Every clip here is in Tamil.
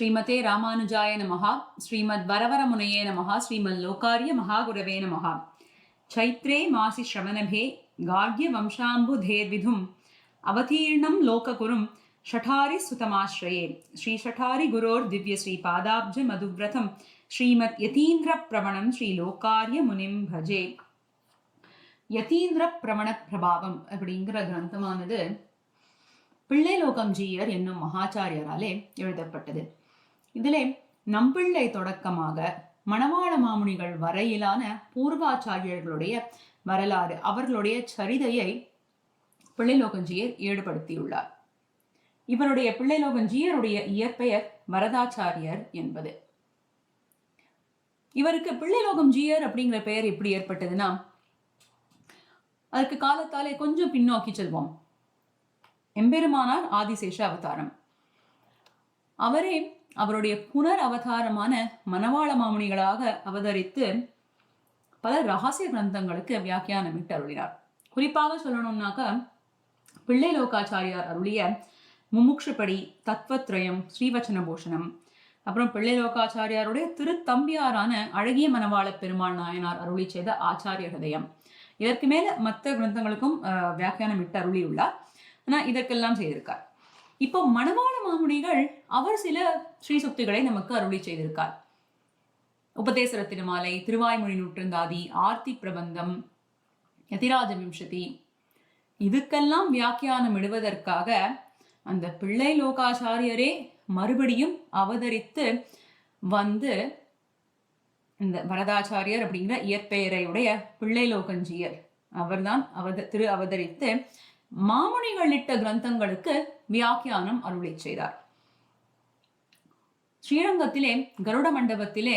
ஸ்ரீமதே ராமானுஜாய நமஹா ஸ்ரீமத் வரவரமுனையே நமஹா ஸ்ரீமத் லோகாரிய மகாகுரவே நமஹா. சைத்ரே மாசி ஸ்ரவணபே கார்கிய வம்சாம்புதேர்விதும் அவதீர்ணம் லோககுரும் ஷட்டாரி சுதமாஸ்ரயே ஸ்ரீ ஷட்டாரி குரோர் திவ்ய ஸ்ரீ பாதாப்ஜ மதுவிரதம் ஸ்ரீமத் யதீந்திர பிரவணம் ஸ்ரீ லோகாரிய முனிம் பஜே. யதீந்திர பிரவண பிரபாவம் அப்படிங்கிற கிரந்தமானது பிள்ளை லோகம் ஜீயர் என்னும் மகாச்சாரியராலே எழுதப்பட்டது. இதிலே நம்பிள்ளை தொடக்கமாக மணவாள மாமுனிகள் வரையிலான பூர்வாச்சாரியர்களுடைய வரலாறு அவர்களுடைய சரிதையை பிள்ளைலோகஞ்சியர் ஈடுபடுத்தியுள்ளார் இவருடைய பிள்ளைலோகஞ்சியருடைய இயற்பெயர் வரதாச்சாரியர் என்பது. இவருக்கு பிள்ளைலோகம் ஜியர் அப்படிங்கிற பெயர் எப்படி ஏற்பட்டதுன்னா அதுக்கு காலத்தாலே கொஞ்சம் பின்னோக்கி செல்வோம். எம்பெருமானார் ஆதிசேஷ அவதாரம். அவரே அவருடைய புனர் அவதாரமான மணவாள மாமுனிகளாக அவதரித்து பல ரகசிய கிரந்தங்களுக்கு வியாக்கியானமிட்டு அருளினார் குறிப்பாக சொல்லணும்னாக்க பிள்ளை லோகாச்சாரியார் அருளிய முமுட்சுப்படி தத்வத்ரயம் ஸ்ரீவச்சன பூஷணம் அப்புறம் பிள்ளை லோகாச்சாரியாருடைய திருத்தம்பியாரான அழகிய மனவாள பெருமாள் நாயனார் அருளி செய்த ஆச்சாரிய ஹதயம். இதற்கு மேல மற்ற கிரந்தங்களுக்கும் வியாக்கியானம் இட்டு அருளியுள்ளார் ஆனால் இதற்கெல்லாம் செய்திருக்கார். இப்போ மணவாள மாமுனிகள் அவர் சில ஸ்ரீசக்திகளை நமக்கு அருளி செய்திருக்கார். உபதேசர திருமாலை திருவாய்மொழி நூற்றந்தாதி ஆர்த்தி பிரபந்தம் யதிராஜ விம்சதி இதுக்கெல்லாம் வியாக்கியானம் இடுவதற்காக அந்த பிள்ளை லோகாச்சாரியரே மறுபடியும் அவதரித்து வந்து இந்த வரதாச்சாரியர் அப்படிங்கிற இயற்பெயரையுடைய பிள்ளை லோகஞ்சியர். அவர்தான் அவத திரு அவதரித்து மாமுனிகளிட்ட கிரந்தங்களுக்கு வியாக்கியானம் அருளை செய்தார். ஸ்ரீரங்கத்திலே கருட மண்டபத்திலே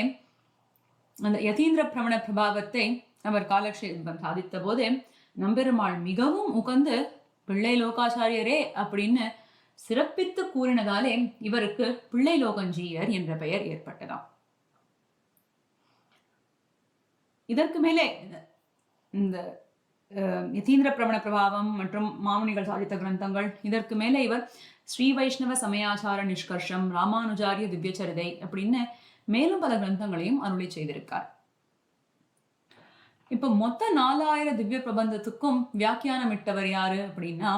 அந்த யதீந்திர பிரமண பிரபாவத்தை அவர் காலக்ஷேபம் சாதித்த போது நம்பெருமாள் மிகவும் உகந்து பிள்ளை லோகாச்சாரியரே அப்படின்னு சிறப்பித்து கூறினதாலே இவருக்கு பிள்ளை லோகஞ்சீயர் என்ற பெயர் ஏற்பட்டதாம். இதற்கு மேலே இந்த யதீந்திர பிரமண பிரபாவம் மற்றும் மாமுனிகள் சாதித்த கிரந்தங்கள். இதற்கு மேலே இவர் ஸ்ரீ வைஷ்ணவ சமயாச்சார நிஷ்கர்ஷம் ராமானுஜாரிய திவ்யச்சரிதை அப்படின்னு மேலும் பல கிரந்தங்களையும் அருளி செய்திருக்கார். இப்போ மொத்த நாலாயிரம் திவ்ய பிரபந்தத்துக்கும் வியாக்கியானம் இட்டவர் யாரு அப்படின்னா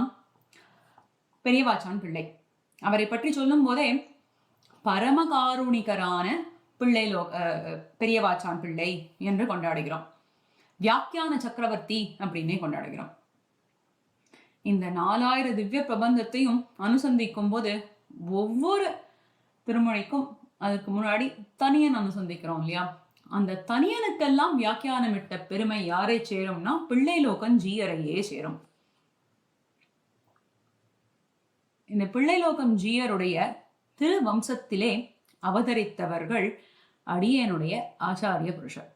பெரியவாச்சான் பிள்ளை. அவரை பற்றி சொல்லும் போதே பரமகாருணிகரான பிள்ளை லோ பெரியவாச்சான் பிள்ளை என்று கொண்டாடுகிறோம். வியாக்கியான சக்கரவர்த்தி அப்படின்னே கொண்டாடுகிறோம் இந்த நாலாயிர திவ்ய பிரபந்தத்தையும் அனுசந்திக்கும் போது ஒவ்வொரு திருமொழிக்கும் அதுக்கு முன்னாடி தனியன் அனுசந்திக்கிறோம் இல்லையா? அந்த தனியனுக்கெல்லாம் வியாக்கியானம் இட்ட பெருமை யாரை சேரும்னா பிள்ளை லோகன் ஜீயரையே சேரும். இந்த பிள்ளை லோகம் ஜீயருடைய திரு வம்சத்திலே அவதரித்தவர்கள் அடியனுடைய ஆச்சாரிய புருஷர்.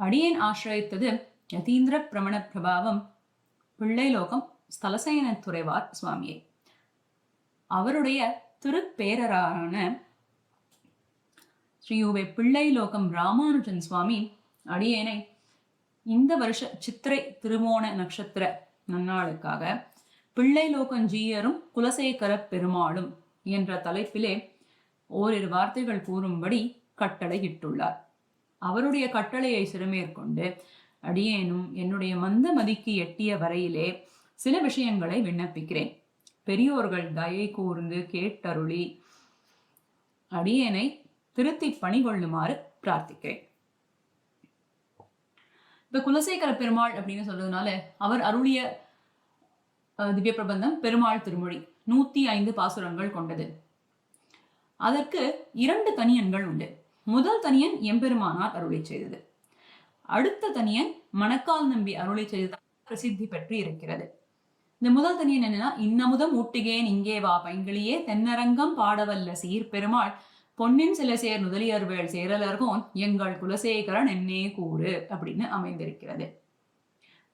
அடியேன் ஆசிரயித்தது யதீந்திர பிரமண பிரபாவம் பிள்ளைலோகம் ஸ்தலசயன துறைவார் சுவாமியை. அவருடைய திருப்பேரரான ஸ்ரீயுவே பிள்ளைலோகம் ராமானுஜன் சுவாமி அடியேனை இந்த வருஷ சித்திரை திருமோண நட்சத்திர நன்னாளுக்காக பிள்ளைலோகம் ஜீயரும் குலசேகர பெருமாளும் என்ற தலைப்பிலே ஓரிரு வார்த்தைகள் கூறும்படி கட்டளையிட்டுள்ளார். அவருடைய கட்டளையை சிறுமேற்கொண்டு அடியேனும் என்னுடைய மந்த மதிக்கு எட்டிய வரையிலே சில விஷயங்களை விண்ணப்பிக்கிறேன். பெரியோர்கள் தயை கூர்ந்து கேட்டருளி அடியேனை திருத்தி பணி கொள்ளுமாறு பிரார்த்திக்கிறேன். இப்ப குலசேகர பெருமாள் அப்படின்னு சொல்றதுனால அவர் அருளிய திவ்ய பிரபந்தம் பெருமாள் திருமொழி நூத்தி ஐந்து பாசுரங்கள் கொண்டது. அதற்கு இரண்டு தனியன்கள் உண்டு. முதல் தனியன் எம்பெருமானார் அருளை செய்தது. அடுத்த தனியன் மணக்கால் நம்பி அருளை செய்தது பிரசித்தி பெற்று இருக்கிறது. இந்த முதல் தனியன் என்னன்னா இன்னமுதம் ஊட்டுகேன் இங்கே வா பைங்களியே தென்னரங்கம் பாடவல்ல சீர் பெருமாள் பொன்னின் சில சேர் முதலியர்வேள் சேரலர்கோன் எங்கள் குலசேகரன் என்னே கூறு அப்படின்னு அமைந்திருக்கிறது.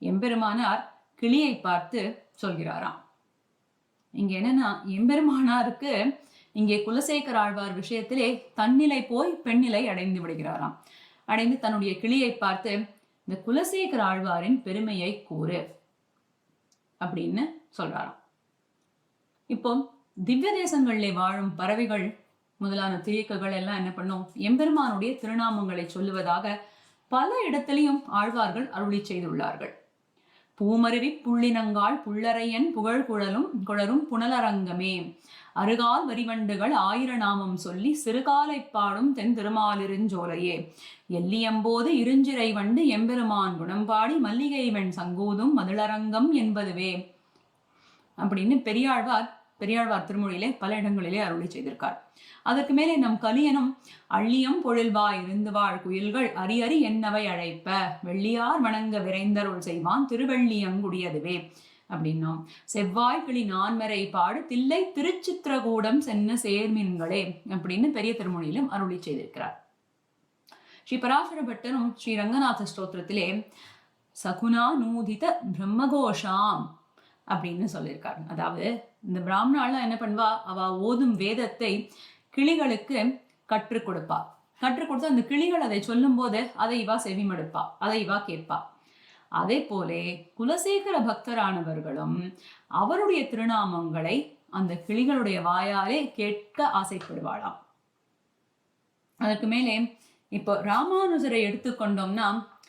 எம்பெருமானார் கிளியை பார்த்து சொல்கிறாராம். இங்க என்னன்னா எம்பெருமானாருக்கு இங்கே குலசேகர் ஆழ்வார் விஷயத்திலே தன்னிலை போய் பெண்ணிலை அடைந்து விடுகிறாராம். அடைந்து தன்னுடைய கிளியை பார்த்து இந்த குலசேகர் ஆழ்வாரின் பெருமையை கூறு அப்படின்னு சொல்றாராம். இப்போ திவ்ய தேசங்களிலே வாழும் பறவைகள் முதலான திரியக்குகள் எல்லாம் என்ன பண்ணும்? எம்பெருமானுடைய திருநாமங்களை சொல்லுவதாக பல இடத்திலையும் ஆழ்வார்கள் அருளி செய்துள்ளார்கள். பூமருவி புள்ளினங்கால் புள்ளரையன் புகழ் குழலும் குழரும் புனலரங்கமே. அருகால் வரிவண்டுகள் ஆயிர நாமம் சொல்லி சிறுகாலை பாடும் தென் திருமாலிருஞ்சோலையே எல்லியம்போது இருஞ்சிறை வண்டு எம்பெருமான் குணம்பாடி மல்லிகை வெண் சங்கூதும் மதுளரங்கம் என்பதுவே. அப்படின்னு பெரியாழ்வார் பெரியாழ்வார் திருமொழியிலே பல இடங்களிலே அருளி செய்திருக்கார். அதற்கு மேலே நம் கலியனும் அள்ளியம் பொழில்வா இருந்து வாழ் குயில்கள் அரியறி என்னவை அழைப்ப? வெள்ளியார் வணங்க விரைந்தருள் செய்வான் திருவள்ளியங்குடியதுவே. அப்படின்னோம் செவ்வாய்களின் கிளி பாடு தில்லை திருச்சித்திரகூடம் சென்ன சேர்மீன்களே அப்படின்னு பெரிய திருமொழியிலும் அருளி செய்திருக்கிறார். ஸ்ரீ பராசர பட்டரும் ஸ்ரீ ரங்கநாத ஸ்தோத்திரத்திலே சகுனா நூதித பிரம்மகோஷாம் அப்படின்னு சொல்லியிருக்காரு. அதாவது இந்த பிராமணாலாம் என்ன பண்ணுவா? அவ ஓதும் வேதத்தை கிளிகளுக்கு கற்றுக் கொடுப்பா. கற்றுக் கொடுத்து அந்த கிளிகள் அதை சொல்லும் போது அதை இவா செவிமடுப்பா. அதை இவா கேட்பா. அதே போலே குலசேகர பக்தரானவர்களும் அவருடைய திருநாமங்களை அந்த கிளிகளுடைய வாயாலே கேட்க ஆசைப்படுவாளாம். அதற்கு மேலே இப்போ ராமானுஜரை எடுத்துக்கொண்டோம்னா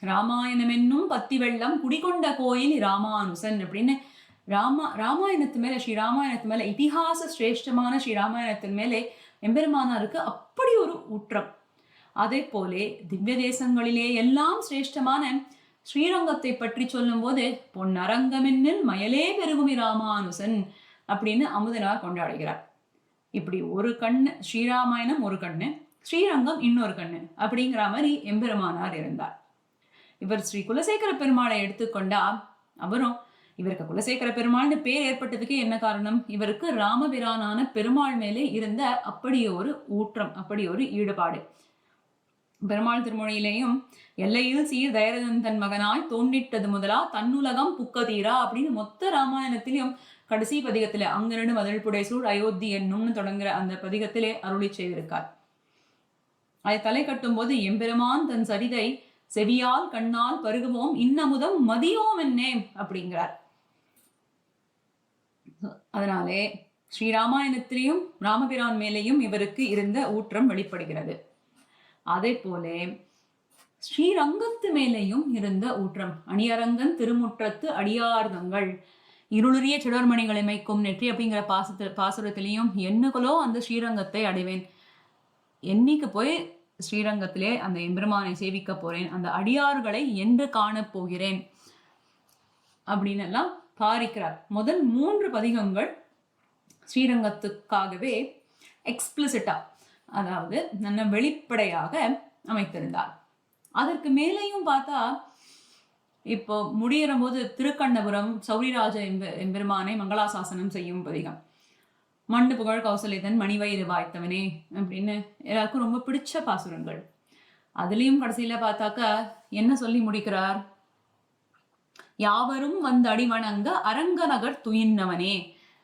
ராமாயணம் என்னும் பத்தி வெள்ளம் குடிகொண்ட கோயில் ராமானுசன் அப்படின்னு ராமா ராமாயணத்து மேலே ஸ்ரீ ராமாயணத்து மேல இதிகாச சிரேஷ்டமான ஸ்ரீ ராமாயணத்தின் மேலே எம்பெருமானாருக்கு அப்படி ஒரு ஊற்றம். அதே போலே திவ்ய தேசங்களிலே எல்லாம் சிரேஷ்டமான ஸ்ரீரங்கத்தை பற்றி சொல்லும்போது பொன்னரங்கமென்னில் மயலே பெருகுமி ராமானுசன் அப்படின்னு அமுதனார் கொண்டாடுகிறார். இப்படி ஒரு கண்ணு ஸ்ரீராமாயணம் ஒரு கண்ணு ஸ்ரீரங்கம் இன்னொரு கண்ணு அப்படிங்கிற மாதிரி எம்பெருமானார் இருந்தார். இவர் ஸ்ரீ குலசேகர பெருமாளை எடுத்துக்கொண்டா அவரும் இவருக்கு குலசேகர பெருமாள்னு பேர் ஏற்பட்டதுக்கு என்ன காரணம்? இவருக்கு ராமபிரானான பெருமாள் மேலே இருந்த அப்படி ஒரு ஊற்றம் அப்படி ஒரு ஈடுபாடு. பெருமாள் திருமொழியிலையும் எல்லையில் சீர் தயரதன் தன் மகனாய் தோன்றிட்டது முதலா தன்னுலகம் புக்கதீரா அப்படின்னு மொத்த ராமாயணத்திலையும் கடைசி பதிகத்திலே அங்கிரண்டு மதில் புடைசூழ் அயோத்தி என்னும்னு தொடங்குற அந்த பதிகத்திலே அருளி செய்திருக்கார். அதை தலை கட்டும் போது எம்பெருமான் தன் சரிதை செவியால் கண்ணால் பருகுவோம் இன்னமுதம் மதியோம் என்னே அப்படிங்கிறார். அதனாலே ஸ்ரீராமாயணத்திலையும் ராமபிரான் மேலேயும் இவருக்கு இருந்த ஊற்றம் வெளிப்படுகிறது. அதே போல ஸ்ரீரங்கத்து மேலேயும் இருந்த ஊற்றம் அணியரங்கன் திருமுற்றத்து அடியார்தங்கள் இருளுரிய சிடர்மணிகளை மைக்கும் நெற்றி அப்படிங்கிற பாசத்து பாசுரத்திலையும் என்னுகளோ அந்த ஸ்ரீரங்கத்தை அடைவேன். என்னைக்கு போய் ஸ்ரீரங்கத்திலே அந்த எம்பெருமானை சேவிக்க போறேன் அந்த அடியார்களை என்று காணப் போகிறேன். அப்படின்னு எல்லாம் பாரிக்கிறார். முதல் மூன்று பதிகங்கள் ஸ்ரீரங்கத்துக்காகவே எக்ஸ்பிளிசிட்டா அதாவது நல்ல வெளிப்படையாக அமைத்திருந்தார். அதற்கு மேலேயும் பார்த்தா இப்போ முடியிற போது திருக்கண்ணபுரம் சௌரிராஜ எம்ப எம்பெருமானை மங்களாசாசனம் செய்யும் பதிகம். மண்டு புகழ் கௌசல்யதன் மணிவயிறு வாய்த்தவனே அப்படின்னு எல்லாருக்கும் ரொம்ப பிடிச்ச பாசுரங்கள். அதுலேயும் கடைசியில் பார்த்தாக்கா என்ன சொல்லி முடிக்கிறார்? யாவரும் வந்து அடிவணங்க அரங்கநகர் துயின்னவனே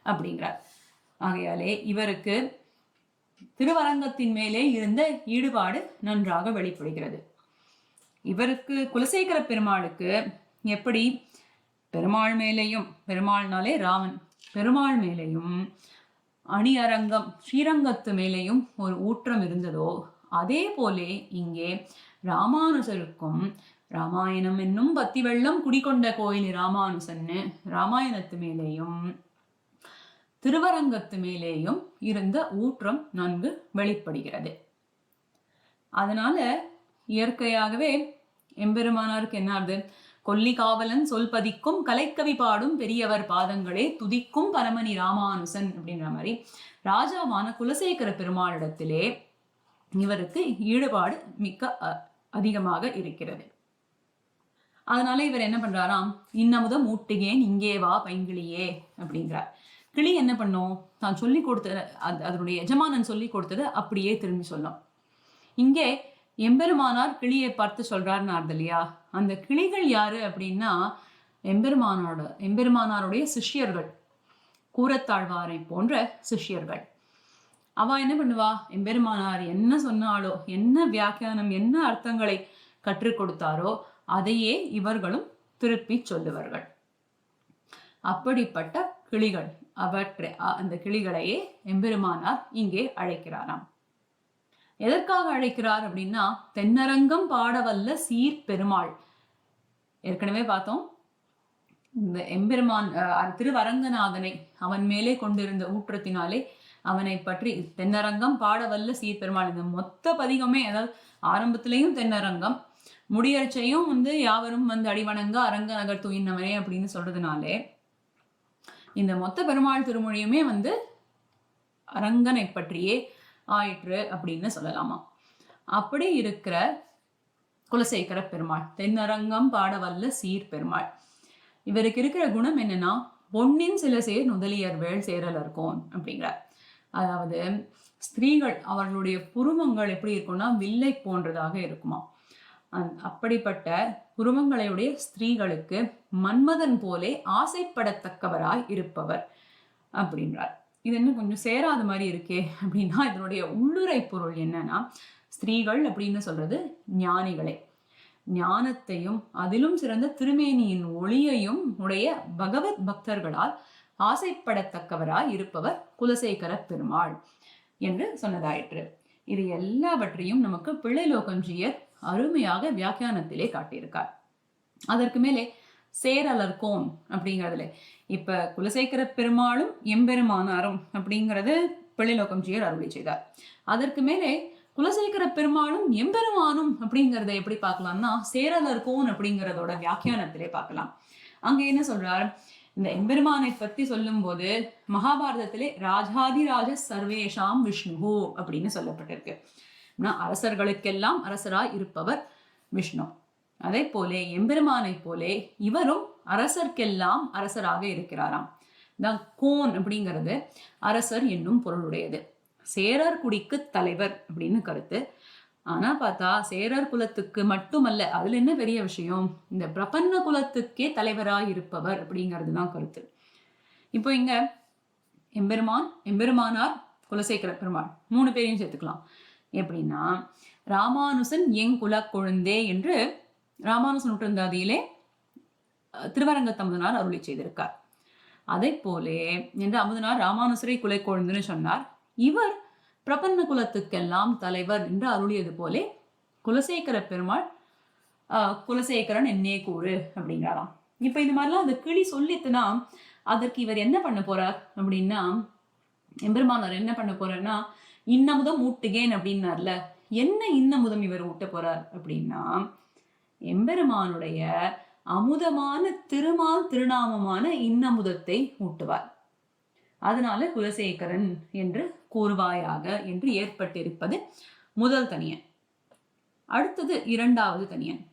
அப்படிங்கிறார். ஆகையாலே இவருக்கு திருவரங்கத்தின் மேலே இருந்த ஈடுபாடு நன்றாக வெளிப்படுகிறது. இவருக்கு குலசேகர பெருமாளுக்கு எப்படி பெருமாள் மேலேயும் பெருமாள்னாலே ராமன் பெருமாள் மேலேயும் அணியரங்கம் ஸ்ரீரங்கத்து மேலேயும் ஒரு ஊற்றம் இருந்ததோ அதே போலே இங்கே ராமானுஜருக்கும் ராமாயணம் என்னும் பத்தி வெள்ளம் குடிகொண்ட கோயில் ராமானுசன்னு ராமாயணத்து மேலேயும் திருவரங்கத்து மேலேயும் இருந்த ஊற்றம் நன்கு வெளிப்படுகிறது. அதனால இயற்கையாகவே எம்பெருமானாருக்கு என்ன ஆகுது கொல்லி காவலன் சொல்பதிக்கும் கலைக்கவி பாடும் பெரியவர் பாதங்களே துதிக்கும் பரமணி ராமானுசன் அப்படின்ற மாதிரி ராஜாவான குலசேகர பெருமாளிடத்திலே இவருக்கு ஈடுபாடு மிக்க அதிகமாக இருக்கிறது. அதனால இவர் என்ன பண்றாராம்? இன்னமுதம் மூட்டுகேன் இங்கே வா பைங்கிளியே அப்படிங்கிறார். கிளி என்ன பண்ணும்? தான் சொல்லி கொடுத்த அது அதனுடைய எஜமானன் சொல்லி கொடுத்தது அப்படியே திரும்பி சொல்லும். இங்கே எம்பெருமானார் கிளியை பார்த்து சொல்றாருன்னு இல்லையா? அந்த கிளிகள் யாரு அப்படின்னா எம்பெருமானோட எம்பெருமானாருடைய சிஷ்யர்கள். கூரத்தாழ்வாரை போன்ற சிஷ்யர்கள். அவ என்ன பண்ணுவா? எம்பெருமானார் என்ன சொன்னாலோ என்ன வியாக்கியானம் என்ன அர்த்தங்களை கற்றுக் கொடுத்தாரோ அதையே இவர்களும் திருப்பி சொல்லுவார்கள். அப்படிப்பட்ட கிளிகள். அவற்றை அந்த கிளிகளையே எம்பெருமானார் இங்கே அழைக்கிறாராம். எதற்காக அழைக்கிறார் அப்படின்னா தென்னரங்கம் பாடவல்ல சீர் பெருமாள். ஏற்கனவே பார்த்தோம். இந்த எம்பெருமான் திருவரங்கநாதனை அவன் மேலே கொண்டிருந்த ஊற்றத்தினாலே அவனை பற்றி தென்னரங்கம் பாடவல்ல சீர்பெருமாள் இந்த மொத்த பதிகமே அதாவது ஆரம்பத்திலையும் தென்னரங்கம் முடியரச்சையும் வந்து யாவரும் வந்து அடிவணங்க அரங்க நகர் தூயினவனே அப்படின்னு சொல்றதுனாலே இந்த மொத்த பெருமாள் திருமொழியுமே வந்து அரங்கனை பற்றியே ஆயிற்று அப்படின்னு சொல்லலாமா? அப்படி இருக்கிற குலசேகர பெருமாள் தென்னரங்கம் பாடவல்ல சீர் பெருமாள். இவருக்கு இருக்கிற குணம் என்னன்னா பொன்னின் சில சேர் நுதலியர் வேள் சேரல் இருக்கும் அப்படிங்கிறார். அதாவது ஸ்திரீகள் அவர்களுடைய புருவங்கள் எப்படி இருக்கும்னா வில்லை போன்றதாக இருக்குமா அப்படிப்பட்ட குருமங்களையுடைய ஸ்திரீகளுக்கு மன்மதன் போலே ஆசைப்படத்தக்கவராய் இருப்பவர் அப்படின்றார். இது என்ன கொஞ்சம் சேராத மாதிரி இருக்கே அப்படின்னா இதனுடைய உள்ளுரை பொருள் என்னன்னா ஸ்திரீகள் அப்படின்னு சொல்றது ஞானிகளை. ஞானத்தையும் அதிலும் சிறந்த திருமேனியின் ஒளியையும் உடைய பகவத் பக்தர்களால் ஆசைப்படத்தக்கவராய் இருப்பவர் குலசேகர பெருமாள் என்று சொன்னதாயிற்று. இது எல்லாவற்றையும் நமக்கு பிள்ளைலோகஞ்சியர் அருமையாக வியாக்கியானத்திலே காட்டியிருக்கார். அதற்கு மேலே சேரலர் கோன் அப்படிங்கிறதுல இப்ப குலசேகர பெருமாளும் எம்பெருமானாரும் அப்படிங்கிறது பிள்ளைலோகஞ்சியர் அருளி செய்தார். அதற்கு மேலே குலசேகர பெருமாளும் எம்பெருமானும் அப்படிங்கிறத எப்படி பார்க்கலாம்னா சேரலர்கோன் அப்படிங்கிறதோட வியாக்கியானத்திலே பார்க்கலாம். அங்க என்ன சொல்றார்? இந்த எம்பெருமானை பத்தி சொல்லும்போது மகாபாரதத்திலே ராஜாதிராஜ சர்வேஷாம் விஷ்ணுஹோ அப்படின்னு சொல்லப்பட்டிருக்கு. அரசர்களுக்கெல்லாம் அரசராய் இருப்பவர் விஷ்ணு. அதே போலே எம்பெருமானை போலே இவரும் அரசர்க்கெல்லாம் அரசராக இருக்கிறாராம். தான் கோன் அப்படிங்கிறது அரசர் என்னும் பொருளுடையது. சேரர் குடிக்கு தலைவர் அப்படின்னு கருத்து. ஆனா பார்த்தா சேரர் குலத்துக்கு மட்டுமல்ல அதுல என்ன பெரிய விஷயம்? இந்த பிரபன்ன குலத்துக்கே தலைவராய் இருப்பவர் அப்படிங்கிறது தான் கருத்து. இப்போ இங்க எம்பெருமான் எம்பெருமானார் குலசேகர பெருமாள் மூணு பேரையும் சேர்த்துக்கலாம். எப்படின்னா ராமானுசன் எங் குலக் கொழுந்தே என்று ராமானுசன் உற்றந்தாதியிலே திருவரங்க திருவரங்கத் அருளி செய்திருக்கார். அதை போலே என்று அமுதனார் ராமானுசரை குலை கொழுந்துன்னு சொன்னார். இவர் பிரபன்ன குலத்துக்கெல்லாம் தலைவர் என்று அருளியது போலே குலசேகர பெருமாள் ஆஹ், குலசேகரன் என்னே கூறு அப்படிங்கிறாராம். இப்ப இந்த மாதிரிலாம் அந்த கிளி சொல்லித்துனா அதற்கு இவர் என்ன பண்ண போறார் அப்படின்னா எம்பெருமானார் என்ன பண்ண போறாருன்னா இன்னமுதம் ஊட்டுகேன் அப்படின்னார்ல. என்ன இன்னமுதம் இவர் ஊட்ட போறார் அப்படின்னா எம்பெருமானுடைய அமுதமான திருமால் திருநாமமான இன்னமுதத்தை ஊட்டுவார். அதனால குலசேகரன் என்று கூறுவாயாக என்று ஏற்பட்டிருப்பது முதல் தனியன். அடுத்தது இரண்டாவது தனியன்.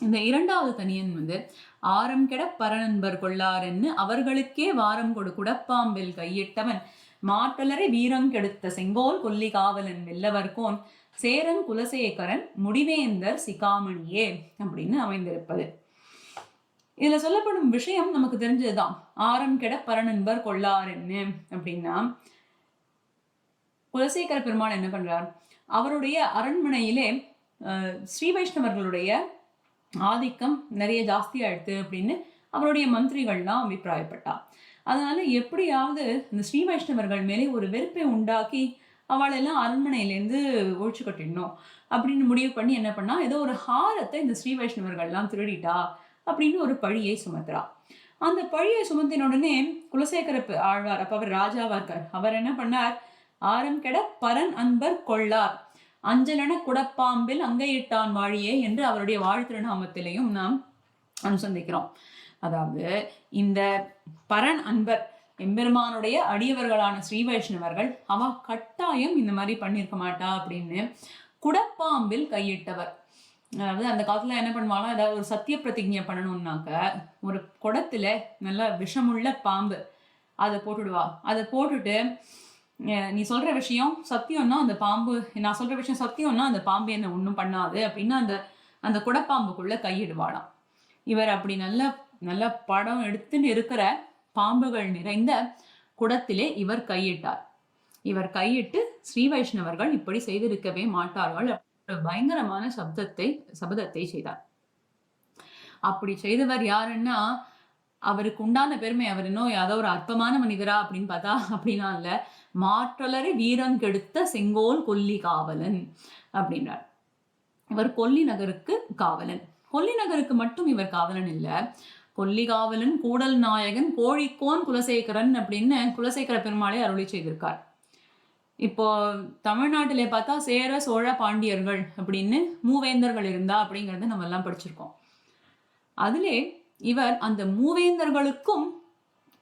இந்த இரண்டாவது தனியன் வந்து ஆரம் கெட பரநண்பர் கொள்ளாரென்னு அவர்களுக்கே வாரம் கொடு குடப்பாம்பில் கையிட்டவன். மாட்டலரை வீரங்கெடுத்த செங்கோல் கொல்லி காவலன் வெல்லவர்கோன் சேரன் குலசேகரன் முடிவேந்தர் சிகாமணியே அப்படின்னு அமைந்திருப்பது. இதுல சொல்லப்படும் விஷயம் நமக்கு தெரிஞ்சதுதான். ஆரம் கெட பரநண்பர் கொள்ளார் என்ன அப்படின்னா குலசேகர பெருமாள் என்ன பண்றார்? அவருடைய அரண்மனையிலே ஸ்ரீ வைஷ்ணவர்களுடைய ஆதிக்கம் நிறைய ஜாஸ்தி ஆயிடுது அப்படின்னு அவருடைய மந்திரிகள்லாம் அபிப்பிராயப்பட்டா அதனால எப்படியாவது இந்த ஸ்ரீ வைஷ்ணவர்கள் மேலே ஒரு வெறுப்பை உண்டாக்கி அவளெல்லாம் அரண்மனையிலேருந்து ஒழிச்சு கட்டிடணும். அப்படின்னு முடிவு பண்ணி என்ன பண்ணா ஏதோ ஒரு ஹாரத்தை இந்த ஸ்ரீ வைஷ்ணவர்கள்லாம் திருடிட்டா அப்படின்னு ஒரு பழியை சுமத்துறா. அந்த பழியை சுமத்தின உடனே குலசேகர ஆழ்வார் அப்ப அவர் ராஜாவா இருக்கார். அவர் என்ன பண்ணார்? ஆரம் கெட பரன் அன்பர் கொள்ளார். அஞ்சலன குடப்பாம்பில் அங்கையிட்டான் வாழியே என்று அவருடைய வாழ்த்திருநாமத்திலையும் நாம் அனுசந்திக்கிறோம். அதாவது இந்த பரன் அன்பர் எம்பெருமானுடைய அடியவர்களான ஸ்ரீ வைஷ்ணவர்கள் அவ கட்டாயம் இந்த மாதிரி பண்ணியிருக்க மாட்டா அப்படின்னு குடப்பாம்பில் கையிட்டவர். அதாவது அந்த காலத்துல என்ன பண்ணுவாங்கன்னா ஏதாவது ஒரு சத்திய பிரதிஜை பண்ணணும்னாக்க ஒரு குடத்துல நல்ல விஷமுள்ள பாம்பு அதை போட்டுடுவா. அதை போட்டுட்டு நீ சொல்ற விஷயம் சத்தியம்னா அந்த பாம்பு நான் சொல்ற விஷயம் சத்தியம்னா அந்த பாம்பு என்ன ஒன்றும் பண்ணாது அப்படின்னு அந்த அந்த குடப்பாம்புக்குள்ள கையிடுவாளாம். இவர் அப்படி நல்ல நல்ல படம் எடுத்துன்னு இருக்கிற பாம்புகள் நிறைந்த குடத்திலே இவர் கையிட்டார். இவர் கையிட்டு ஸ்ரீ வைஷ்ணவர்கள் இப்படி செய்திருக்கவே மாட்டார்கள் பயங்கரமான சப்தத்தை சபதத்தை செய்தார். அப்படி செய்தவர் யாருன்னா அவருக்கு உண்டான பெருமை அவர் இன்னும் ஏதோ ஒரு அற்பமான மனிதரா அப்படின்னு பார்த்தா அப்படின்னா இல்ல. மாற்றலரை வீரம் கெடுத்த செங்கோல் கொல்லி காவலன் அப்படின்றார். இவர் கொல்லி நகருக்கு காவலன். கொல்லி நகருக்கு மட்டும் இவர் காவலன் இல்ல. கொல்லிகாவலன் கூடல் நாயகன் கோழிக்கோன் குலசேகரன் அப்படின்னு குலசேகர பெருமாளை அருளி செய்திருக்கார். இப்போ தமிழ்நாட்டிலே பார்த்தா சேர சோழ பாண்டியர்கள் அப்படின்னு மூவேந்தர்கள் இருந்தா அப்படிங்கிறத நம்ம எல்லாம் படிச்சிருக்கோம். அதிலே இவர் அந்த மூவேந்தர்களுக்கும்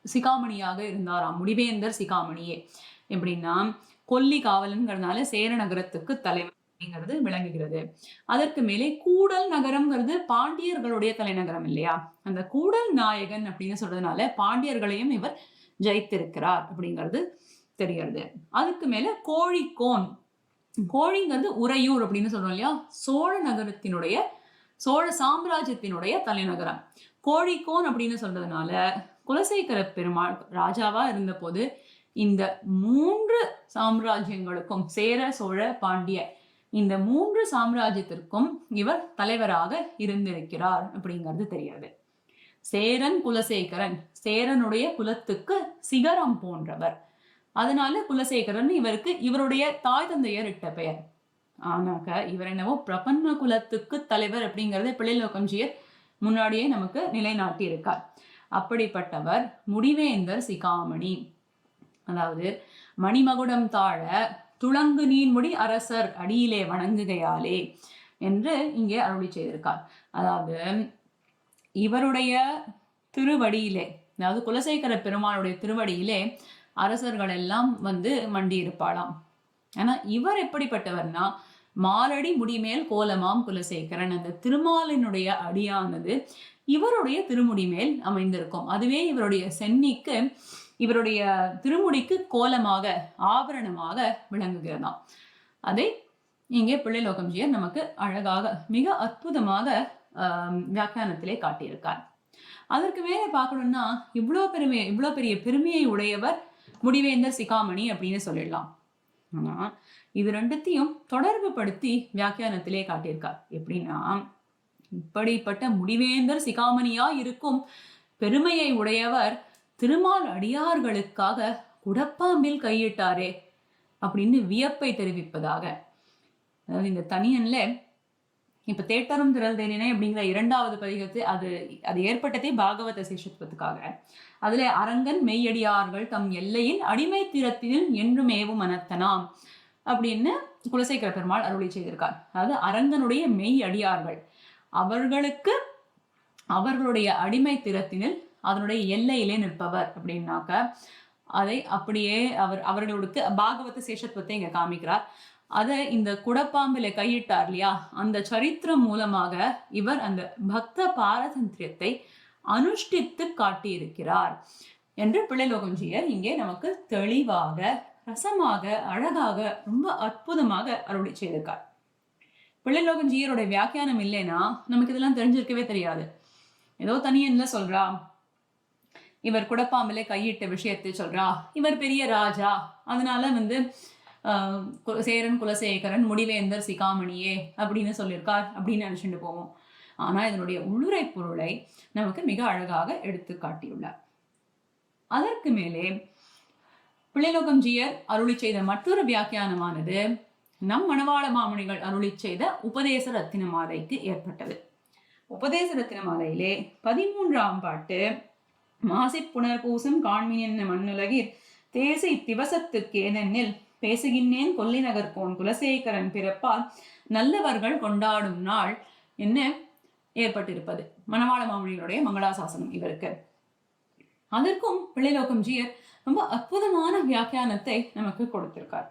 சிகாமணியாக இருந்தாராம் முடிவேந்தர் சிகாமணியே. எப்படின்னா கொல்லி காவலன்கிறதுனால சேர நகரத்துக்கு தலைவர். அப்படிங்கிறது விளங்குகிறது. அதற்கு மேலே கூடல் நகரம்ங்கிறது பாண்டியர்களுடைய தலைநகரம் இல்லையா? அந்த கூடல் நாயகன் அப்படின்னு சொல்றதுனால பாண்டியர்களையும் இவர் ஜெயித்திருக்கிறார் அப்படிங்கிறது தெரிகிறது. அதுக்கு மேல கோழிக்கோன். கோழிங்கிறது உறையூர் அப்படின்னு சொல்றோம் இல்லையா? சோழ நகரத்தினுடைய சோழ சாம்ராஜ்யத்தினுடைய தலைநகரம். கோழிக்கோன் அப்படின்னு சொல்றதுனால குலசேகர பெருமாள் ராஜாவா இருந்தபோது இந்த மூன்று சாம்ராஜ்யங்களுக்கும் சேர சோழ பாண்டிய இந்த மூன்று சாம்ராஜ்யத்திற்கும் இவர் தலைவராக இருந்திருக்கிறார் அப்படிங்கிறது தெரியாது. சேரன் குலசேகரன். சேரனுடைய குலத்துக்கு சிகரம் போன்றவர். அதனால குலசேகரன் இவருக்கு இவருடைய தாய் தந்தையர் இட்ட பெயர். ஆனாக்க இவர் என்னவோ பிரபன்ன குலத்துக்கு தலைவர் அப்படிங்கறத பிள்ளைலோகஞ்சியர் முன்னாடியே நமக்கு நிலைநாட்டி இருக்கார் அப்படிப்பட்டவர் முடிவேந்தர் சிகாமணி. அதாவது மணிமகுடம் தாழ துளங்கு நீன்முடி அரசர் அடியிலே வணங்குகையாலே என்று இங்கே அருளி செய்திருக்கார். அதாவது இவருடைய திருவடியிலே அதாவது குலசேகர பெருமானுடைய திருவடியிலே அரசர்கள் எல்லாம் வந்து மண்டி இருப்பாளாம் ஆனா இவர் எப்படிப்பட்டவர்னா மாலடி முடிமேல் கோலமாம் குலசேகரன். அந்த திருமாலினுடைய அடியானது இவருடைய திருமுடி மேல் அமைந்திருக்கும். அதுவே இவருடைய சென்னிக்கு இவருடைய திருமுடிக்கு கோலமாக ஆபரணமாக விளங்குகிறதாம். அதை இங்கே பிள்ளைலோகம்ஜியர் நமக்கு அழகாக மிக அற்புதமாக ஆஹ், வியாக்கியானத்திலே காட்டியிருக்கார். அதற்கு மேலே பார்க்கணும்னா இவ்வளோ பெருமை இவ்வளோ பெரிய பெருமையை உடையவர் முடிவேந்தர் சிகாமணி அப்படின்னு சொல்லிடலாம். ஆனால் இது ரெண்டுத்தையும் தொடர்பு படுத்தி வியாக்கியானத்திலே காட்டியிருக்கார். எப்படின்னா இப்படிப்பட்ட முடிவேந்தர் சிகாமணியா இருக்கும் பெருமையை உடையவர் திருமால் அடியார்களுக்காக குடப்பாம்பில் கையிட்டாரே அப்படின்னு வியப்பை தெரிவிப்பதாக. அதாவது இந்த தனியன்ல இப்ப தேட்டரும் திரள் தேனினை அப்படிங்கிற இரண்டாவது பதிகத்து அது அது ஏற்பட்டதே பாகவத சேஷத்துவத்துக்காக. அதுல அரங்கன் மெய்யடியார்கள் தம் எல்லையில் அடிமை திறத்தினில் என்றும் ஏவும் மனத்தனாம் அப்படின்னு குலசேகர பெருமாள் அருளி செய்திருக்கார். அதாவது அரங்கனுடைய மெய் அடியார்கள் அவர்களுக்கு அவர்களுடைய அடிமை திறத்தினில் அதனுடைய எல்லையிலே நிற்பவர் அப்படின்னாக்க அதை அப்படியே அவர் அவர்களுக்கு பாகவத சேஷத்துவத்தை இங்க காமிக்கிறார். அதை இந்த குடப்பாம்பில கையிட்டார் இல்லையா? அந்த சரித்திரம் மூலமாக இவர் அந்த பக்த பாரதந்திரியத்தை அனுஷ்டித்து காட்டியிருக்கிறார் என்று பிள்ளைலோகஞ்சியர் இங்கே நமக்கு தெளிவாக ரசமாக அழகாக ரொம்ப அற்புதமாக அறுவடை செய்திருக்கார். பிள்ளைலோகஞ்சியருடைய வியாக்கியானம் இல்லைன்னா நமக்கு இதெல்லாம் தெரிஞ்சிருக்கவே தெரியாது. ஏதோ தனியன்ல சொல்றா? இவர் குடப்பாம்பிலே கையிட்ட விஷயத்தை சொல்றா. இவர் பெரிய ராஜா. அதனால வந்து கு- சேரன் குலசேகரன் முடிவேந்தர் சிகாமணியே அப்படின்னு சொல்லியிருக்கார் அப்படின்னு நினச்சிட்டு போவோம். ஆனால் இதனுடைய உள்ளுரை பொருளை நமக்கு மிக அழகாக எடுத்து காட்டியுள்ளார். அதற்கு மேலே பிள்ளைலோகம்ஜியர் அருளி செய்த மற்றொரு வியாக்கியானமானது நம் மணவாள மாமணிகள் அருளி செய்த உபதேச ரத்தின மாலைக்கு ஏற்பட்டது. உபதேச ரத்தின மாலையிலே பதிமூன்றாம் பாட்டு மாசிப் புனர்பூசம் காண்மின் என்ன மண்ணுலகிற் தேசை திவசத்துக்கு ஏனெனில் பேசுகின்றேன் கொல்லிநகர் கோன் குலசேகரன் பிறப்பால் நல்லவர்கள் கொண்டாடும் நாள் என்ன ஏற்பட்டிருப்பது? மணவாள மாமனியினுடைய மங்களாசாசனம் இவருக்கு. அதற்கும் பிள்ளைலோக்கம் ஜியர் ரொம்ப அற்புதமான வியாக்கியானத்தை நமக்கு கொடுத்திருக்கார்.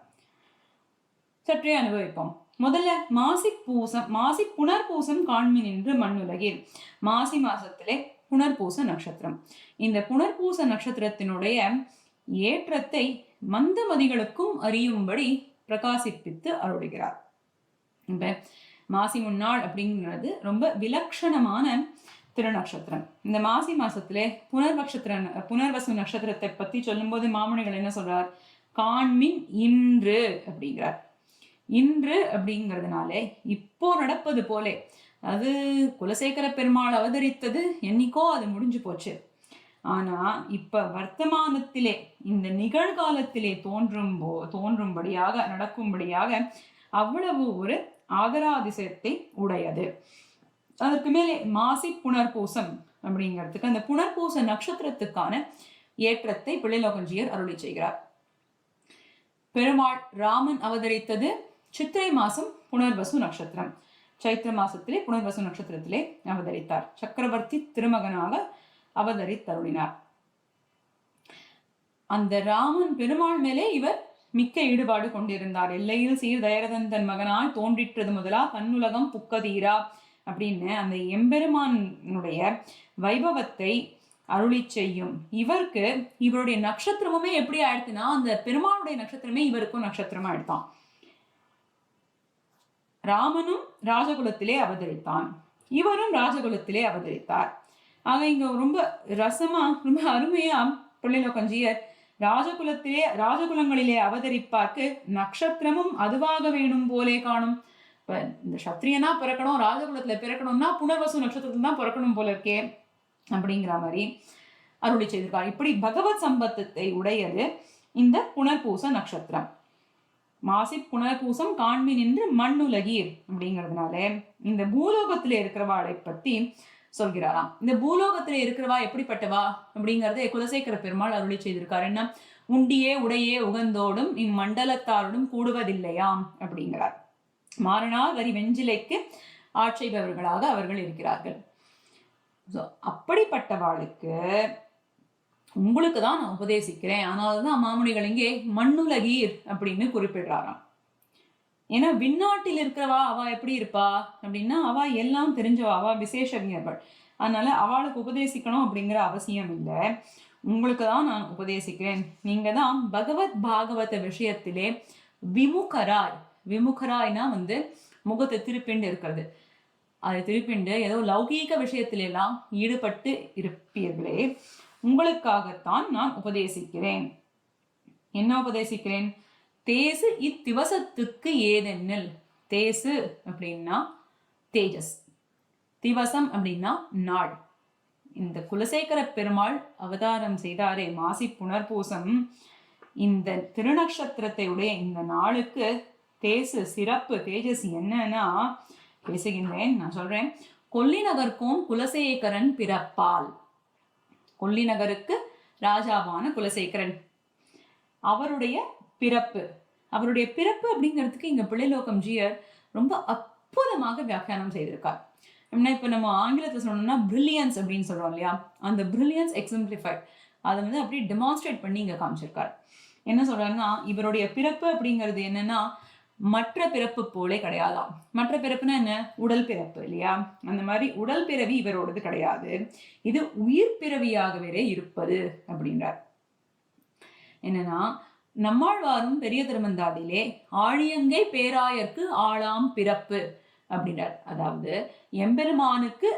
சற்றே அனுபவிப்போம். முதல்ல மாசி பூசம் மாசி புனர்பூசம் காண்மின் என்று மண்ணுலகில் மாசி மாசத்திலே புனர்பூச நட்சத்திரம். இந்த புனர்பூச நட்சத்திரத்தினுடைய ஏற்றத்தை மந்தமதிகளுக்கும் அறியும்படி பிரகாசிப்பித்து அருளுகிறார். இப்ப மாசி முன்னாள் அப்படிங்கிறது ரொம்ப விலட்சணமான திருநக்ஷத்திரம் இந்த மாசி மாசத்திலே புனர்வக்ஷத்திர புனர்வசு நட்சத்திரத்தை பத்தி சொல்லும்போது மாமனிகள் என்ன சொல்றார்? காண்மின் இன்று அப்படிங்கிறார். இன்று அப்படிங்கிறதுனாலே இப்போ நடப்பது போலே அது குலசேகர பெருமாள் அவதரித்தது என்னைக்கோ அது முடிஞ்சு போச்சு. ஆனா இப்ப வர்த்தமானத்திலே இந்த நிகழ்காலத்திலே தோன்றும் போ தோன்றும்படியாக நடக்கும்படியாக அவ்வளவு ஒரு ஆதராதிசயத்தை உடையது. அதற்கு மேலே மாசி புனர்பூசம் அப்படிங்கிறதுக்கு அந்த புனர்பூச நட்சத்திரத்துக்கான ஏற்றத்தை பிள்ளைலோகஞ்சியர் அருளி செய்கிறார். பெருமாள் ராமன் அவதரித்தது சித்திரை மாசம் புனர்வசு நட்சத்திரம். சைத்திர மாசத்திலே புனர்வசு நட்சத்திரத்திலே அவதரித்தார். சக்கரவர்த்தி திருமகனாக அவதரித்தருளினார். அந்த ராமன் பெருமாள் மேலே இவர் மிக்க ஈடுபாடு கொண்டிருந்தார். எல்லையில் சீர் தயரதன் தன் மகனாய் தோன்றிற்றது முதலா தன்னுலகம் புக்கதீரா அப்படின்னு அந்த எம்பெருமானுடைய வைபவத்தை அருளி செய்யும். இவருக்கு இவருடைய நட்சத்திரமுமே எப்படி ஆயிடுத்துன்னா அந்த பெருமாளுடைய நட்சத்திரமே இவருக்கும் நட்சத்திரமா எடுத்தான். ராமனும் ராஜகுலத்திலே அவதரித்தான். இவரும் ராஜகுலத்திலே அவதரித்தார். ஆக இங்க ரொம்ப ரசமா ரொம்ப அருமையா பிள்ளைலோகஞ்சியர் ராஜகுலத்திலே ராஜகுலங்களிலே அவதரிப்பார்க்கு நட்சத்திரமும் அதுவாக வேணும் போலே காணும். இப்ப இந்த சத்திரியனா பிறக்கணும் ராஜகுலத்துல பிறக்கணும்னா புனர்வசு நட்சத்திரத்துல தான் பிறக்கணும் போல இருக்கே அப்படிங்கிற மாதிரி அருளி செய்திருக்கார். இப்படி பகவத் சம்பத்தத்தை உடையது இந்த புனர்பூச நட்சத்திரம். மாசி புனர்பூசம் காண்மி நின்று மண்ணுலகீர் அப்படிங்கிறதுனால இந்த பூலோகத்துல இருக்கிறவாளை பத்தி சொல்கிறாராம். இந்த பூலோகத்துல இருக்கிறவா எப்படிப்பட்டவா அப்படிங்கறத குலசேகர பெருமாள் அருளி செய்திருக்காரு. என்ன? உண்டியே உடையே உகந்தோடும் இம்மண்டலத்தாரோடும் கூடுவதில்லையாம் அப்படிங்கிறார். மாறனார் வரி வெஞ்சிலைக்கு ஆட்சேபவர்களாக அவர்கள் இருக்கிறார்கள். ஸோ அப்படிப்பட்டவாளுக்கு உங்களுக்கு தான் நான் உபதேசிக்கிறேன். அதனால தான் மாமுனிகள் இங்கே மண்ணுலகீர் அப்படின்னு குறிப்பிடுறாராம். ஏன்னா விண்ணாட்டில் இருக்கிறவா அவ எப்படி இருப்பா? அப்படின்னா அவ எல்லாம் தெரிஞ்சவா அவ விசேஷஞர்கள் அதனால அவளுக்கு உபதேசிக்கணும் அப்படிங்கிற அவசியம் இல்லை. உங்களுக்கு தான் நான் உபதேசிக்கிறேன். நீங்க தான் பகவத் பாகவத விஷயத்திலே விமுகராய். விமுகராய்னா வந்து முகத்தை திருப்பிண்டு இருக்கிறது. அதை திருப்பிண்டு ஏதோ லௌகீக விஷயத்திலெல்லாம் ஈடுபட்டு இருப்பீர்களே. உங்களுக்காகத்தான் நான் உபதேசிக்கிறேன். என்ன உபதேசிக்கிறேன்? தேசு இத்திவசத்துக்கு ஏதென்னில் தேசு அப்படின்னா தேஜஸ். திவசம் அப்படின்னா நாள். இந்த குலசேகர பெருமாள் அவதாரம் செய்தாரே மாசி புனர்பூசம். இந்த திருநக்ஷத்திரத்தை உடைய இந்த நாளுக்கு தேசு சிறப்பு தேஜஸ் என்னன்னா பேசுகின்றேன் நான் சொல்றேன். கொல்லிநகர்க்கும் குலசேகரன் பிறப்பால் கொல்லிநகருக்கு ராஜாவான குலசேகரன். அவருடைய பிறப்பு. அவருடைய பிறப்பு அப்படிங்கிறதுக்கு இங்க பிள்ளைலோகம் ஜியர் ரொம்ப அற்புதமாக வியாக்கியானம் செய்திருக்கார். என்ன இப்போ நம்ம ஆங்கிலத்தில் சொல்லணும்னா பிரில்லியன்ஸ் அப்படின்னு சொல்றோம் இல்லையா? அந்த பிரில்லியன்ஸ் எக்ஸம்பிளிஃபைட் அதை வந்து அப்படியே டெமான்ஸ்ட்ரேட் பண்ணி இங்க காமிச்சிருக்கார். என்ன சொல்றாருன்னா இவருடைய பிறப்பு அப்படிங்கிறது என்னன்னா மற்ற பிறப்பு போலே கிடையாதாம். மற்ற பிறப்புனா என்ன? உடல் பிறப்பு இல்லையா? அந்த மாதிரி உடல் பிறவி இவரோடது கிடையாது. இது உயிர் பிறவியாகவே இருப்பது அப்படின்றார். என்னன்னா நம்மாழ்வாரும் பெரிய திருமந்தாதிலே ஆழியங்கை பேராயர்க்கு ஆளாம் பிறப்பு அப்படின்றார். அதாவது எம்பெருமானுக்கு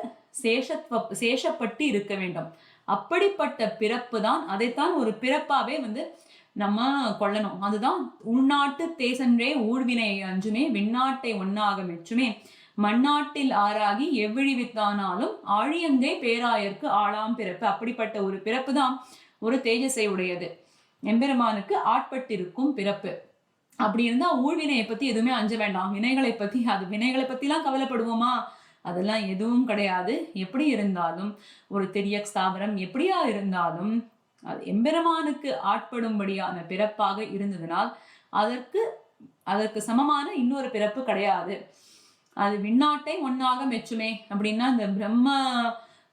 சேஷத்வ சேஷப்பட்டு இருக்க வேண்டும். அப்படிப்பட்ட பிறப்பு தான் அதைத்தான் ஒரு பிறப்பாவே வந்து நம்ம கொள்ளணும் அதுதான் உள்நாட்டு தேசன்றே ஊழ்வினை அஞ்சுமே விண்ணாட்டை ஒன்னாக மெச்சுமே. மண்ணாட்டில் ஆறாகி எவ்விழிவித்தானாலும் ஆழியங்கை பேராயர்க்கு ஆளாம் பிறப்பு. அப்படிப்பட்ட ஒரு பிறப்பு தான் ஒரு தேஜஸை உடையது. எம்பெருமானுக்கு ஆட்பட்டிருக்கும் பிறப்பு. அப்படி இருந்தா ஊழ்வினையை பத்தி எதுவுமே அஞ்ச வேண்டாம். வினைகளை பத்தி அது வினைகளை பத்திலாம் கவலைப்படுவோமா? அதெல்லாம் எதுவும் கிடையாது. எப்படி இருந்தாலும் ஒரு தெரிய ஸ்தாபனம் எப்படியா இருந்தாலும் அது எம்பெருமானுக்கு ஆட்படும்படியான பிறப்பாக இருந்ததுனால் அதற்கு அதற்கு சமமான இன்னொரு பிறப்பு கிடையாது. அது விண்ணாட்டை ஒன்னாக மெச்சுமே அப்படின்னா இந்த பிரம்ம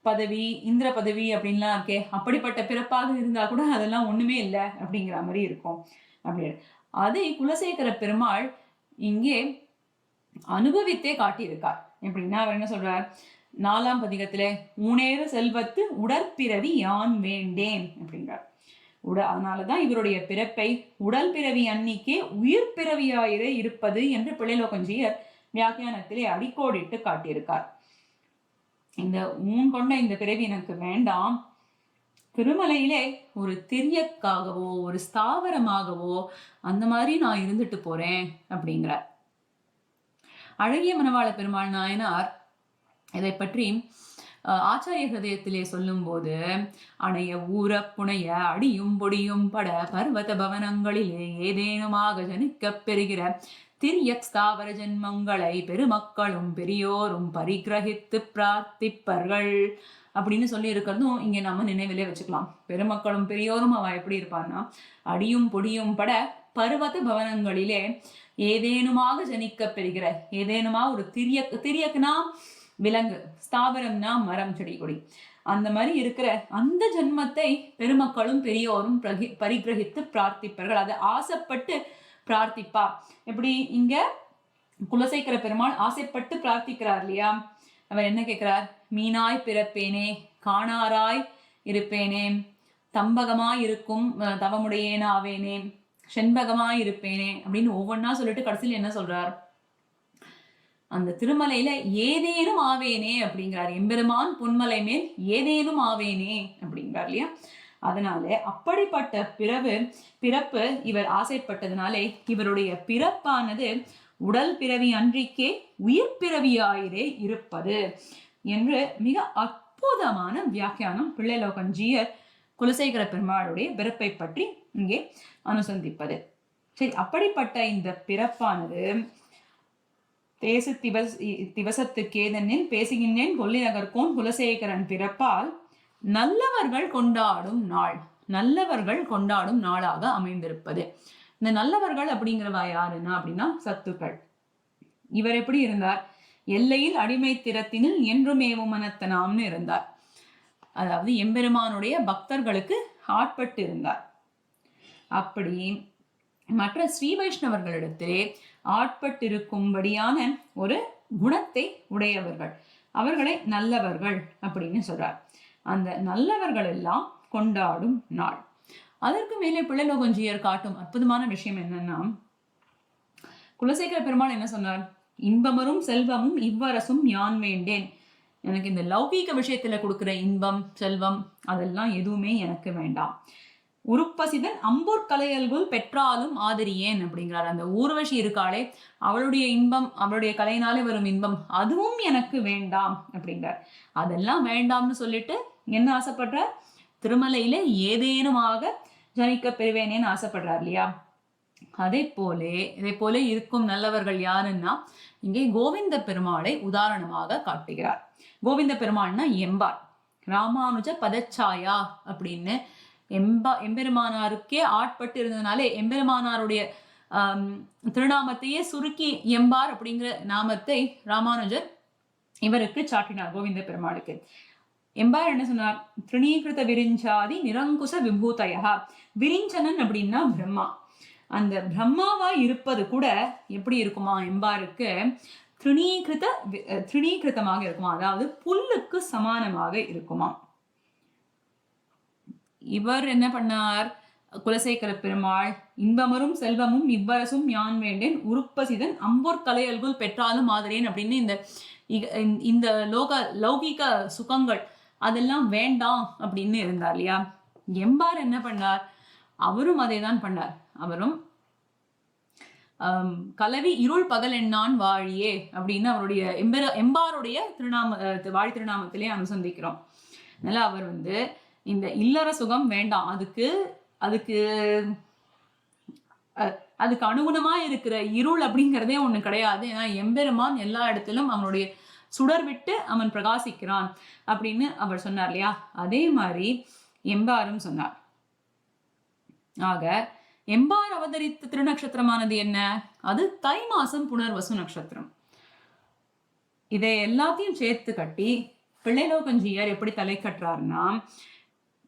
பதவி இந்திர பதவி அப்படின்லாம் இருக்கே அப்படிப்பட்ட பிறப்பாக இருந்தா கூட அதெல்லாம் ஒண்ணுமே இல்லை அப்படிங்கிற மாதிரி இருக்கும். அப்படின்னு அதை குலசேகர பெருமாள் இங்கே அனுபவித்தே காட்டியிருக்கார். எப்படின்னா அவர் என்ன சொல்றார்? நாலாம் பதிகத்திலே ஊனேறு செல்வத்து உடற்பிறவி யான் வேண்டேன் அப்படின்றார். உட அதனால தான் இவருடைய பிறப்பை உடல் பிறவி அன்னிக்கே உயிர் பிறவியாயிரே இருப்பது என்று பிள்ளைலோகஞ்சியர் வியாக்கியானத்திலே அடிக்கோடிட்டு காட்டியிருக்கார். இந்த ஊன் கொண்ட இந்த பிறவி எனக்கு வேண்டாம். திருமலையிலே ஒரு திரியக்காகவோ ஒரு ஸ்தாவரமாகவோ அந்த மாதிரி நான் இருந்துட்டு போறேன் அப்படிங்கிறார். அழகிய மனவாள பெருமாள் நாயனார் இதை பற்றி அஹ், ஆச்சாரிய ஹதயத்திலே சொல்லும்போது அணைய ஊர புனைய அடியும் பொடியும் பட பர்வத பவனங்களிலே ஏதேனுமாக ஜனிக்கப் பெறுகிற திரியக் ஸ்தாவர ஜென்மங்களை பெருமக்களும் பெரியோரும் பரிகிரகித்து பிரார்த்திப்பர்கள் அப்படின்னு சொல்லி இருக்கிறதும் இங்கே நம்ம நினைவிலே வச்சுக்கலாம். பெருமக்களும் பெரியோரும் அவன் எப்படி இருப்பான்னா அடியும் பொடியும் பட பருவத பவனங்களிலே ஏதேனுமாக ஜனிக்க பெறுகிற ஏதேனுமா ஒரு திரியக் திரியக்னா விலங்கு ஸ்தாவரம்னா மரம் செடி கொடி அந்த மாதிரி இருக்கிற அந்த ஜென்மத்தை பெருமக்களும் பெரியோரும் பிரகி பரிகிரகித்து பிரார்த்திப்பார்கள். அதை ஆசைப்பட்டு பிரார்த்திப்பா. எப்படி? இங்க குலசேகர பெருமாள் ஆசைப்பட்டு பிரார்த்திக்கிறார் இல்லையா? அவர் என்ன கேட்கிறார்? மீனாய் பிறப்பேனே காணாராய் இருப்பேனே தம்பகமாய் இருக்கும் தவமுடையேனாவேனே செண்பகமாய் இருப்பேனே அப்படின்னு ஒவ்வொன்றா சொல்லிட்டு கடைசியில் என்ன சொல்றார்? அந்த திருமலையில ஏதேனும் ஆவேனே அப்படிங்கிறார். எம்பெருமான் பொன்மலை மேல் ஏதேனும் ஆவேனே அப்படிங்கிறார் இல்லையா? அதனால அப்படிப்பட்ட பிறவு பிறப்பு இவர் ஆசைப்பட்டதுனாலே இவருடைய பிறப்பானது உடல் பிறவி அன்றிக்கே உயிர் பிறவியாயிரே இருப்பது என்று மிக அற்புதமான வியாக்கியானம் பிள்ளைலோகஞ்சியர் குலசேகர பெருமாளுடைய பிறப்பை பற்றி இங்கே அனுசந்திப்பது. சரி அப்படிப்பட்ட இந்த பிறப்பானது தேசு திவஸ் திவசத்துக்கேதனில் பேசுகின்றேன். கொல்லி நகர்கோன் குலசேகரன் பிறப்பால் நல்லவர்கள் கொண்டாடும் நாள். நல்லவர்கள் கொண்டாடும் நாளாக அமைந்திருப்பது. இந்த நல்லவர்கள் அப்படிங்கிறவா யாருன்னா அப்படின்னா சத்துக்கள். இவர் எப்படி இருந்தார்? எல்லையில் அடிமை திறத்தினில் என்றுமேவும் மனத்தனாம்னு இருந்தார். அதாவது எம்பெருமானுடைய பக்தர்களுக்கு ஆட்பட்டு இருந்தார் அப்படி மற்ற ஸ்ரீ வைஷ்ணவர்களிடத்திலே ஆட்பட்டிருக்கும்படியான ஒரு குணத்தை உடையவர்கள். அவர்களை நல்லவர்கள் அப்படின்னு சொல்றார். அந்த நல்லவர்கள் எல்லாம் கொண்டாடும் நாள். அதற்கு மேலே பிள்ளைலோகஞ்சியர் காட்டும் அற்புதமான விஷயம் என்னன்னா குலசேகர பெருமாள் என்ன சொன்னார்? இன்பமரும் செல்வமும் இவ்வரசும் யான் வேண்டேன். எனக்கு இந்த லௌகீக விஷயத்துல கொடுக்கிற இன்பம் செல்வம் அதெல்லாம் எதுவுமே எனக்கு வேண்டாம். உருப்பசிதன் அம்பூர் கலையல்குள் பெற்றாலும் ஆதரியேன் அப்படிங்கிறார். அந்த ஊர்வசி இருக்காளே அவளுடைய இன்பம் அவளுடைய கலையினாலே வரும் இன்பம் அதுவும் எனக்கு வேண்டாம் அப்படிங்கிறார். அதெல்லாம் வேண்டாம்னு சொல்லிட்டு என்ன ஆசைப்படுறார்? திருமலையில ஏதேனுமாக ஜனிக்க பெறுவேனேன்னு ஆசைப்படுறார் இல்லையா? அதே போலே இதே போல இருக்கும் நல்லவர்கள் யாருன்னா இங்கே கோவிந்த பெருமாளை உதாரணமாக காட்டுகிறார். கோவிந்த பெருமாள்னா எம்பார் ராமானுஜ பதச்சாயா அப்படின்னு எம்பா எம்பெருமானாருக்கே ஆட்பட்டு இருந்ததுனாலே எம்பெருமானாருடைய திருநாமத்தையே சுருக்கி எம்பார் அப்படிங்கிற நாமத்தை ராமானுஜர் இவருக்கு சாட்டினார் கோவிந்த பெருமாளுக்கு. எம்பார் என்ன சொன்னார்? திருணீகிருத விரிஞ்சாதி நிரங்குச விபூதயா விரிஞ்சனன் அப்படின்னா பிரம்மா. அந்த பிரம்மாவா இருப்பது கூட எப்படி இருக்குமா? எம்பாருக்கு திருணீகிருத வி- இருக்குமா? அதாவது புல்லுக்கு சமானமாக இருக்குமா? இவர் என்ன பண்ணார்? குலசேகர பெருமாள் இன்பமரும் செல்வமும் இவ்வரசும் யான் வேண்டேன் உருப்பசிதன் அம்பூர் கலையல்குள் பெற்றாலும் ஆதரேன் அப்படின்னு இந்த இந்த- இந்த லோக லௌகிக சுகங்கள் அதெல்லாம் வேண்டாம் அப்படின்னு இருந்தார் இல்லையா? எம்பார் என்ன பண்ணார்? அவரும் அதை தான் பண்ணார். அவரும் கலவி இருள் பகல் எண்ணான் வாழியே அப்படின்னு அவருடைய எம்பர எம்பாருடைய திருநாம அஹ், வாழி திருநாமத்திலே அனுசந்திக்கிறோம். அதனால அவர் வந்து இந்த இல்லற சுகம் வேண்டாம். அதுக்கு அதுக்கு அஹ், அதுக்கு அனுகுணமா இருக்கிற இருள் அப்படிங்கிறதே ஒண்ணு கிடையாது. ஏன்னா எம்பெருமான் எல்லா இடத்திலும் அவனுடைய சுடர் விட்டு அவன் பிரகாசிக்கிறான் அப்படின்னு அவர் சொன்னார் இல்லையா? அதே மாதிரி எம்பாரும் சொன்னார். ஆக எம்பார் அவதரித்த திருநக்ஷத்திரமானது என்ன? அது தை மாசம் புனர்வசு நட்சத்திரம். இதை எல்லாத்தையும் சேர்த்து கட்டி பிள்ளைலோகஞ்சியார் எப்படி தலை கட்டுறாருன்னா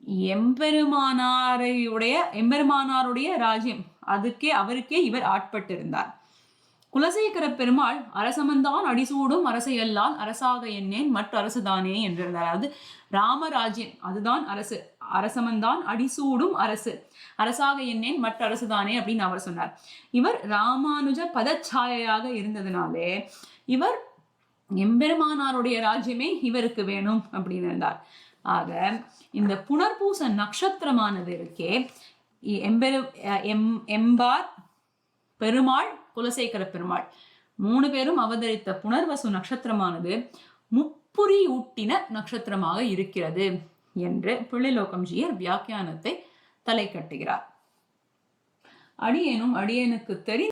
எம்பெருமானாரையுடைய எம்பெருமானாருடைய ராஜ்யம். அதுக்கே அவருக்கே இவர் ஆட்பட்டிருந்தார். குலசேகர பெருமாள் அரசமந்தான் அடிசூடும் அரசையெல்லாம் அரசாக எண்ணேன் மற்ற அரசுதானே என்றிருந்தார். அதாவது ராமராஜ்யம். அதுதான் அரசு. அரசமந்தான் அடிசூடும் அரசு. அரசாக எண்ணேன் மற்ற அரசுதானே அப்படின்னு அவர் சொன்னார். இவர் ராமானுஜ பதச்சாயையாக இருந்ததுனாலே இவர் எம்பெருமானாருடைய ராஜ்யமே இவருக்கு வேணும் அப்படின்னு இருந்தார். ஆக இந்த புனர்பூச நட்சத்திரமானது இருக்கே எம்பெரு எம் எம்பார் பெருமாள் குலசேகர பெருமாள். மூணு பேரும் அவதரித்த புனர்வசு நட்சத்திரமானது முப்புரி ஊட்டின நட்சத்திரமாக இருக்கிறது என்று பிள்ளைலோகம்ஜியர் வியாக்கியானத்தை தலை கட்டுகிறார் அடியேனும் அடியேனுக்கு தெரிந்த